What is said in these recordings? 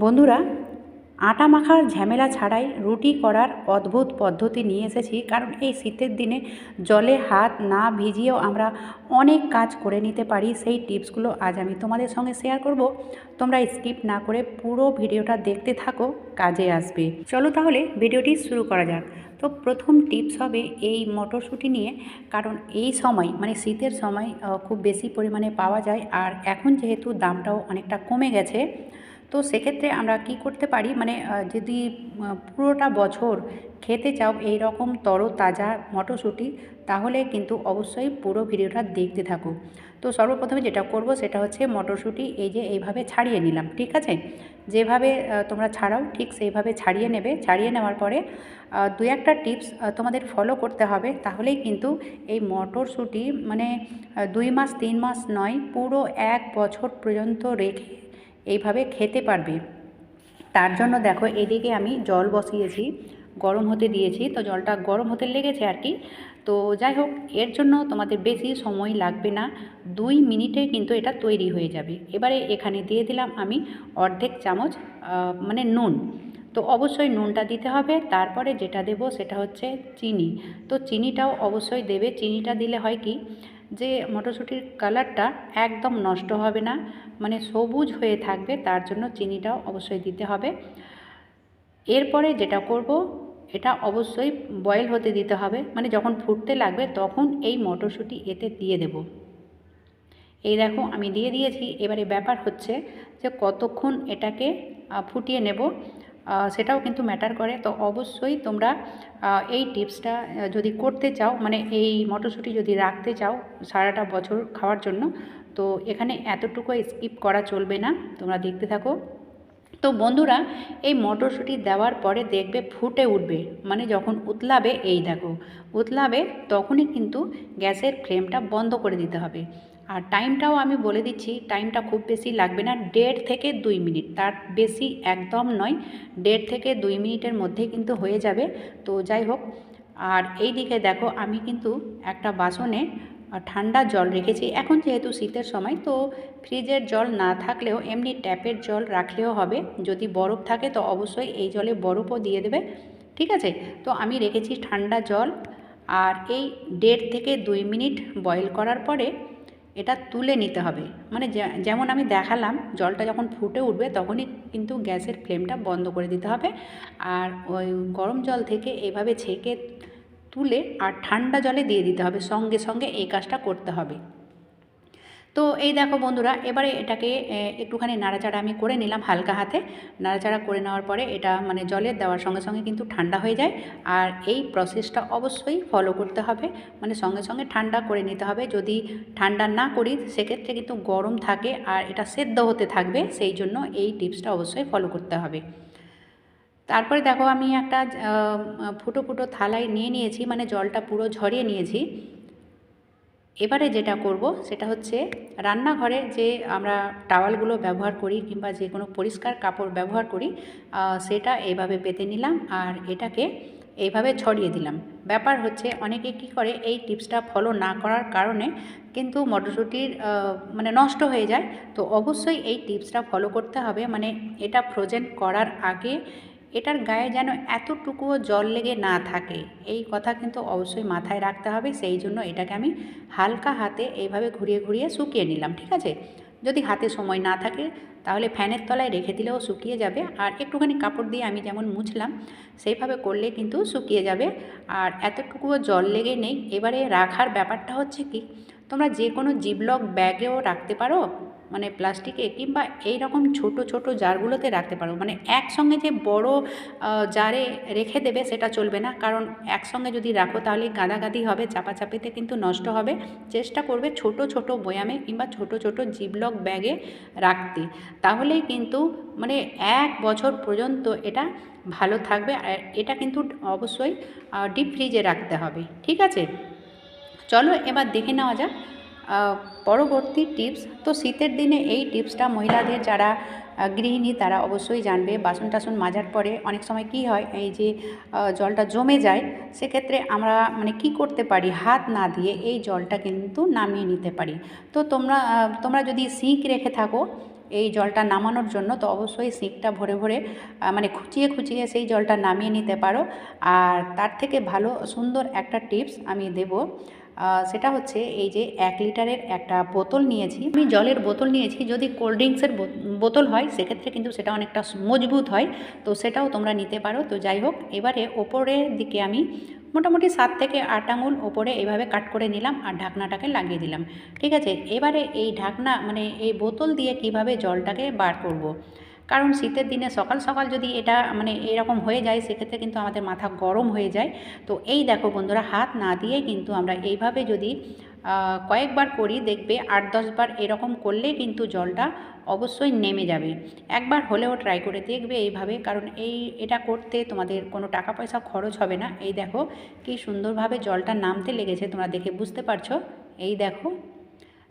বন্ধুরা, আটা মাখার ঝামেলা ছাড়াই রুটি করার অদ্ভুত পদ্ধতি নিয়ে এসেছি, কারণ এই শীতের দিনে জলে হাত না ভিজিয়েও আমরা অনেক কাজ করে নিতে পারি। সেই টিপসগুলো আজ আমি তোমাদের সঙ্গে শেয়ার করব। তোমরা স্কিপ না করে পুরো ভিডিওটা দেখতে থাকো, কাজে আসবে। চলো তাহলে ভিডিওটি শুরু করা যাক। তো প্রথম টিপস হবে এই মটরশুঁটি নিয়ে, কারণ এই সময় মানে শীতের সময় খুব বেশি পরিমাণে পাওয়া যায়। আর এখন যেহেতু দামটাও অনেকটা কমে গেছে তো সেক্ষেত্রে আমরা কি করতে পারি? মানে যদি পুরোটা বছর খেতে চাও এই রকম তরতাজা মটরশুঁটি, তাহলে কিন্তু অবশ্যই পুরো ভিডিওটা দেখতে থাকো। তো সর্বপ্রথমে যেটা করব সেটা হচ্ছে মটরশুঁটি এই যে এইভাবে ছাড়িয়ে নিলাম, ঠিক আছে? যেভাবে তোমরা ছাড়াও ঠিক সেইভাবে ছাড়িয়ে নেবে। ছাড়িয়ে নেওয়ার পরে দু একটা টিপস তোমাদের ফলো করতে হবে। তাহলেই কিন্তু এই মটরশুঁটি মানে দুই মাস, তিন মাস নয়, পুরো এক বছর পর্যন্ত রেখে এইভাবে খেতে পারবে। তার জন্য দেখো এদিকে আমি জল বসিয়েছি, গরম হতে দিয়েছি। তো জলটা গরম হতে লেগেছে আর কি। তো যাই হোক, এর জন্য তোমাদের বেশি সময় লাগবে না। দুই মিনিটে কিন্তু এটা তৈরি হয়ে যাবে। এবারে এখানে দিয়ে দিলাম আমি অর্ধেক চামচ মানে নুন। তো অবশ্যই নুনটা দিতে হবে। তারপরে যেটা দেব সেটা হচ্ছে চিনি। তো চিনিটাও অবশ্যই দেবে। চিনিটা দিলে হয় কি যে মটরশুঁটির কালারটা একদম নষ্ট হবে না মানে সবুজ হয়ে থাকবে, তার জন্য চিনিটাও অবশ্যই দিতে হবে। এরপরে যেটা করব, এটা অবশ্যই বয়েল হতে দিতে হবে মানে যখন ফুটতে লাগবে তখন এই মটরশুঁটি এতে দিয়ে দেব। এই দেখো আমি দিয়ে দিয়েছি, এবারে ব্যাপার হচ্ছে যে কতক্ষণ এটাকে ফুটিয়ে নেব সেটাও কিন্তু ম্যাটার করে। তো অবশ্যই তোমরা এই টিপসটা যদি করতে চাও মানে এই মটরশুঁটি যদি রাখতে চাও সারাটা বছর খাওয়ার জন্য, তো এখানে এতটুকু স্কিপ করা চলবে না। তোমরা দেখতে থাকো। তো বন্ধুরা, এই মটরশুঁটি দেওয়ার পরে দেখবে ফুটে উঠবে। মানে যখন উতলাবে, এই দেখো, উতলাবে, তখনই কিন্তু গ্যাসের ফ্লেমটা বন্ধ করে দিতে হবে। আর টাইমটাও আমি বলে দিচ্ছি টাইমটা খুব বেশি লাগবে না, দেড় থেকে দুই মিনিট। তার বেশি একদম নয়, দেড় থেকে দুই মিনিটের মধ্যে কিন্তু হয়ে যাবে। তো যাই হোক, আর এই দিকে দেখো আমি কিন্তু একটা বাসনে ঠান্ডা জল রেখেছি। এখন যেহেতু শীতের সময়, তো ফ্রিজের জল না থাকলেও এমনি ট্যাপের জল রাখলেও হবে। যদি বরফ থাকে, তো অবশ্যই এই জলে বরফও দিয়ে দেবে। ঠিক আছে? তো আমি রেখেছি ঠান্ডা জল। আর এই দেড় থেকে দুই মিনিট বয়েল করার পরে এটা তুলে নিতে হবে। মানে যেমন আমি দেখালাম, জলটা যখন ফুটে উঠবে তখনই কিন্তু গ্যাসের ফ্লেমটা বন্ধ করে দিতে হবে। আর ওই গরম জল থেকে এভাবে ছেঁকে তুলে আর ঠান্ডা জলে দিয়ে দিতে হবে। সঙ্গে সঙ্গে এই কাজটা করতে হবে। তো এই দেখো বন্ধুরা, এবারে এটাকে একটুখানি নাড়াচাড়া আমি করে নিলাম হালকা হাতে। নাড়াচাড়া করে নেওয়ার পরে এটা মানে জলের দেওয়ার সঙ্গে সঙ্গে কিন্তু ঠান্ডা হয়ে যায়। আর এই প্রসেসটা অবশ্যই ফলো করতে হবে। মানে সঙ্গে সঙ্গে ঠান্ডা করে নিতে হবে। যদি ঠান্ডা না করি, সেক্ষেত্রে কিন্তু গরম থাকে আর এটা সেদ্ধ হতে থাকবে। সেই জন্য এই টিপসটা অবশ্যই ফলো করতে হবে। তারপরে দেখো আমি একটা ফুটো ফুটো থালায় নিয়ে নিয়েছি। মানে জলটা পুরো ঝরিয়ে নিয়েছি। এবারে যেটা করব সেটা হচ্ছে রান্নাঘরে যে আমরা টাওয়ালগুলো ব্যবহার করি কিংবা যে কোনো পরিষ্কার কাপড় ব্যবহার করি সেটা এইভাবে পেতে নিলাম আর এটাকে এইভাবে ছড়িয়ে দিলাম। ব্যাপার হচ্ছে অনেকে কি করে এই টিপসটা ফলো না করার কারণে কিন্তু মটরশুঁটির মানে নষ্ট হয়ে যায়। তো অবশ্যই এই টিপসটা ফলো করতে হবে। মানে এটা ফ্রোজেন করার আগে এটার গায়ে যেন এতটুকুও জল লেগে না থাকে। এই কথা কিন্তু অবশ্যই মাথায় রাখতে হবে, সেই জন্য এটাকে আমি হালকা হাতে এইভাবে ঘুরিয়ে ঘুরিয়ে শুকিয়ে নিলাম, ঠিক আছে? যদি হাতে সময় না থাকে, তাহলে ফ্যানের তলায় রেখে দিলেও শুকিয়ে যাবে। আর একটুখানি কাপড় দিয়ে আমি যেমন মুছলাম, সেইভাবে করলে কিন্তু শুকিয়ে যাবে। আর এতটুকুও জল লেগে নেই। এবারে রাখার ব্যাপারটা হচ্ছে কি, তোমরা যে কোনো জিবলক ব্যাগেও রাখতে পারো। মানে প্লাস্টিকে কিংবা এই রকম ছোট ছোট জারগুলোতে রাখতে পারো মানে একসঙ্গে যে বড় জারে রেখে দেবে সেটা চলবে না। কারণ একসঙ্গে যদি রাখো তাহলে গাদাগাদি হবে, চাপাচাপিতে কিন্তু নষ্ট হবে। চেষ্টা করবে ছোট ছোট বয়ামে কিংবা ছোট ছোট জিবলক ব্যাগে রাখতে। তাহলেই কিন্তু মানে এক বছর পর্যন্ত এটা ভালো থাকবে। আর এটা কিন্তু অবশ্যই ডিপ ফ্রিজে রাখতে হবে। ঠিক আছে? চলো এবার দেখে নেওয়া যাক পরবর্তী টিপস। তো শীতের দিনে এই টিপসটা মহিলাদের যারা গৃহিণী তারা অবশ্যই জানবে। বাসন টাসন মাজার পরে অনেক সময় কি হয়, এই যে জলটা জমে যায়, সেক্ষেত্রে আমরা মানে কি করতে পারি? হাত না দিয়ে এই জলটা কিন্তু নামিয়ে নিতে পারি। তো তোমরা তোমরা যদি সিঙ্ক রেখে থাকো এই জলটা নামানোর জন্য, তো অবশ্যই সিঙ্কটা ভরে ভরে মানে খুঁচিয়ে খুঁচিয়ে সেই জলটা নামিয়ে নিতে পারো। আর তার থেকে ভালো সুন্দর একটা টিপস আমি দেব সেটা হচ্ছে এই যে এক লিটারের একটা বোতল নিয়েছি। আমি জলের বোতল নিয়েছি, যদি কোল্ড ড্রিঙ্কসের বোতল হয়, সেক্ষেত্রে কিন্তু সেটা অনেকটা মজবুত হয়। তো সেটাও তোমরা নিতে পারো। তো যাই হোক, এবারে ওপরের দিকে আমি মোটামুটি সাত থেকে আট আঙুল ওপরে এভাবে কাট করে নিলাম আর ঢাকনাটাকে লাগিয়ে দিলাম। ঠিক আছে? এবারে এই ঢাকনা মানে এই বোতল দিয়ে কীভাবে জলটাকে বার করব। কারণ শীতের দিনে সকাল সকাল যদি এটা মানে এরকম হয়ে যায়, সেক্ষেত্রে কিন্তু আমাদের মাথা গরম হয়ে যায়। তো এই দেখো বন্ধুরা, হাত না দিয়ে কিন্তু আমরা এইভাবে যদি কয়েকবার করি, দেখবে আট দশবার এরকম করলেই কিন্তু জলটা অবশ্যই নেমে যাবে। একবার হলেও ট্রাই করে দেখবে এইভাবে, কারণ এই, এটা করতে তোমাদের কোনো টাকা পয়সা খরচ হবে না। এই দেখো কি সুন্দরভাবে জলটা নামতে লেগেছে, তোমরা দেখে বুঝতে পারছ? এই দেখো।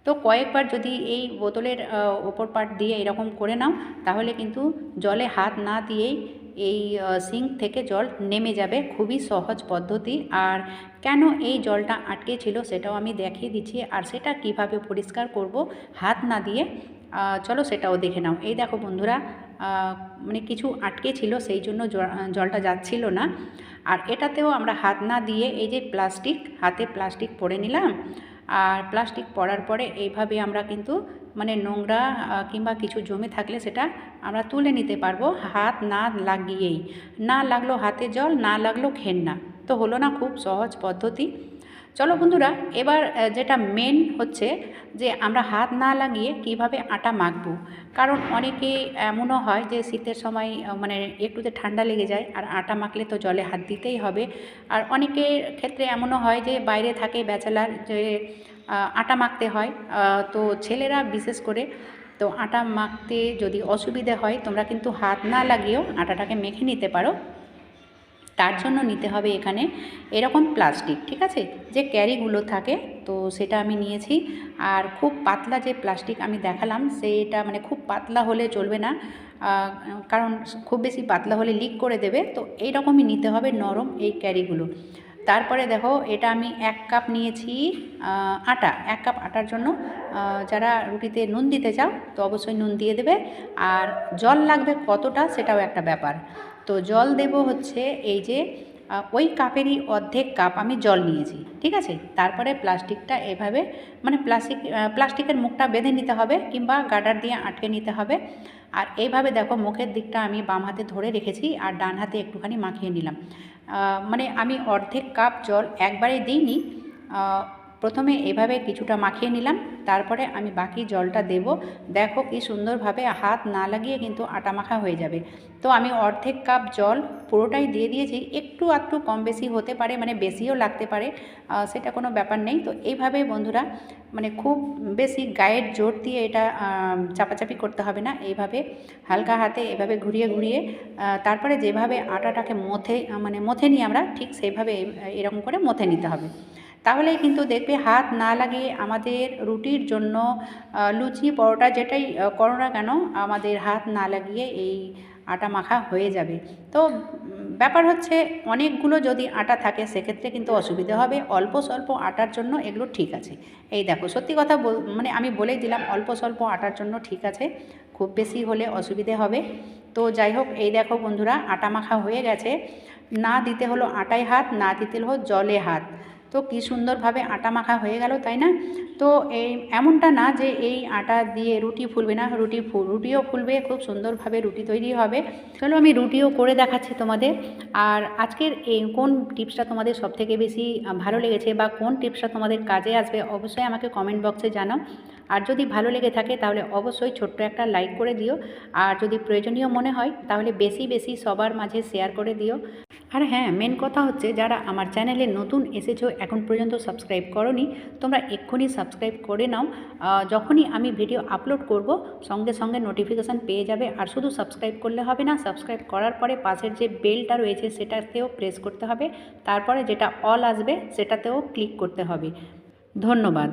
তো কয়েকবার যদি এই বোতলের ওপর পাট দিয়ে এরকম করে নাও, তাহলে কিন্তু জলে হাত না দিয়েই এই সিঙ্ক থেকে জল নেমে যাবে। খুবই সহজ পদ্ধতি। আর কেন এই জলটা আটকে ছিল সেটাও আমি দেখিয়ে দিচ্ছি। আর সেটা কীভাবে পরিষ্কার করব হাত না দিয়ে চলো সেটাও দেখে নাও। এই দেখো বন্ধুরা মানে কিছু আটকে ছিল সেই জন্য জলটা যাচ্ছিল না। আর এটাতেও আমরা হাত না দিয়ে এই যে প্লাস্টিক, হাতে প্লাস্টিক পরে নিলাম। আর প্লাস্টিক পড়ার পরে এইভাবে আমরা কিন্তু মানে নোংরা কিংবা কিছু জমে থাকলে সেটা আমরা তুলে নিতে পারব হাত না লাগিয়েই। না লাগল হাতে জল, না লাগল ঘেন্না। তো হলো না খুব সহজ পদ্ধতি। চলো বন্ধুরা, এবার যেটা মেন হচ্ছে যে আমরা হাত না লাগিয়ে কীভাবে আটা মাখবো। কারণ অনেকে এমনও হয় যে শীতের সময় মানে একটুতে ঠান্ডা লেগে যায় আর আটা মাখলে তো জলে হাত দিতেই হবে। আর অনেকের ক্ষেত্রে এমনও হয় যে বাইরে থাকে ব্যাচেলার যে আটা মাখতে হয় তো ছেলেরা বিশেষ করে, তো আটা মাখতে যদি অসুবিধে হয় তোমরা কিন্তু হাত না লাগিয়েও আটাটাকে মেখে নিতে পারো। তার জন্য নিতে হবে এখানে এরকম প্লাস্টিক, ঠিক আছে? যে ক্যারিগুলো থাকে, তো সেটা আমি নিয়েছি। আর খুব পাতলা যে প্লাস্টিক আমি দেখালাম, সেটা মানে খুব পাতলা হলে চলবে না। কারণ খুব বেশি পাতলা হলে লিক করে দেবে। তো এইরকমই নিতে হবে নরম এই ক্যারিগুলো। তারপরে দেখো, এটা আমি এক কাপ নিয়েছি আটা। এক কাপ আটার জন্য যারা রুটিতে নুন দিতে চাও, তো অবশ্যই নুন দিয়ে দেবে। আর জল লাগবে কতটা, সেটাও একটা ব্যাপার। তো জল দেব হচ্ছে এই যে ওই কাপেরই অর্ধেক কাপ আমি জল নিয়েছি, ঠিক আছে? তারপরে প্লাস্টিকটা এভাবে মানে প্লাস্টিক প্লাস্টিকের মুখটা বেঁধে নিতে হবে কিংবা গার্ডার দিয়ে আটকে নিতে হবে। আর এইভাবে দেখো মুখের দিকটা আমি বাম হাতে ধরে রেখেছি আর ডান হাতে একটুখানি মাখিয়ে নিলাম। মানে আমি অর্ধেক কাপ জল একবারে দিইনি। প্রথমে এভাবে কিছুটা মাখিয়ে নিলাম, তারপরে আমি বাকি জলটা দেব। দেখো কি সুন্দরভাবে হাত না লাগিয়ে কিন্তু আটা মাখা হয়ে যাবে। তো আমি অর্ধেক কাপ জল পুরোটাই দিয়ে দিয়েছি, একটু আধটু কম বেশি হতে পারে মানে বেশিও লাগতে পারে সেটা কোনো ব্যাপার নেই। তো এইভাবে বন্ধুরা মানে খুব বেশি গায়ের জোর দিয়ে এটা চাপাচাপি করতে হবে না। এইভাবে হালকা হাতে এভাবে ঘুরিয়ে ঘুরিয়ে তারপরে যেভাবে আটাটাকে মথে মানে মথে নিই আমরা, ঠিক সেইভাবে এরকম করে মথে নিতে হবে। তাহলেই কিন্তু দেখবে হাত না লাগিয়ে আমাদের রুটির জন্য লুচি, পরোটা যেটাই করো না কেন, আমাদের হাত না লাগিয়ে এই আটা মাখা হয়ে যাবে। তো ব্যাপার হচ্ছে অনেকগুলো যদি আটা থাকে সেক্ষেত্রে কিন্তু অসুবিধা হবে। অল্প স্বল্প আটার জন্য এগুলো ঠিক আছে। এই দেখো, সত্যি কথা মানে আমি বলেই দিলাম অল্প স্বল্প আটার জন্য ঠিক আছে। খুব বেশি হলে অসুবিধে হবে। তো যাই হোক, এই দেখো বন্ধুরা, আটা মাখা হয়ে গেছে। না দিতে হলো আটায় হাত, না দিতে হলো জলে হাত। তো কি সুন্দরভাবে আটা মাখা হয়ে গেল, তাই না? তো এই এমনটা না যে এই আটা দিয়ে রুটি ফুলবে না, রুটি রুটিও ফুলবে, খুব সুন্দরভাবে রুটি তৈরি হবে। চলো আমি রুটিও করে দেখাচ্ছি তোমাদের। আর আজকের এই কোন টিপসটা তোমাদের সবথেকে বেশি ভালো লেগেছে বা কোন টিপসটা তোমাদের কাজে আসবে, অবশ্যই আমাকে কমেন্ট বক্সে জানাও। আর যদি ভালো লেগে থাকে তাহলে অবশ্যই ছোট্ট একটা লাইক করে দিও। আর যদি প্রয়োজনীয় মনে হয় তাহলে বেশি বেশি সবার মাঝে শেয়ার করে দিও। আর হ্যাঁ মেন কথা হচ্ছে যারা আমার চ্যানেলে নতুন এসেছ, এখন পর্যন্ত সাবস্ক্রাইব করনি, তোমরা এক্ষুনি সাবস্ক্রাইব করে নাও। যখনই আমি ভিডিও আপলোড করব, সঙ্গে সঙ্গে নোটিফিকেশান পেয়ে যাবে। আর শুধু সাবস্ক্রাইব করলে হবে না সাবস্ক্রাইব করার পরে পাশের যে বেলটা রয়েছে সেটাতেও প্রেস করতে হবে। তারপরে যেটা অল আসবে, সেটাতেও ক্লিক করতে হবে। ধন্যবাদ।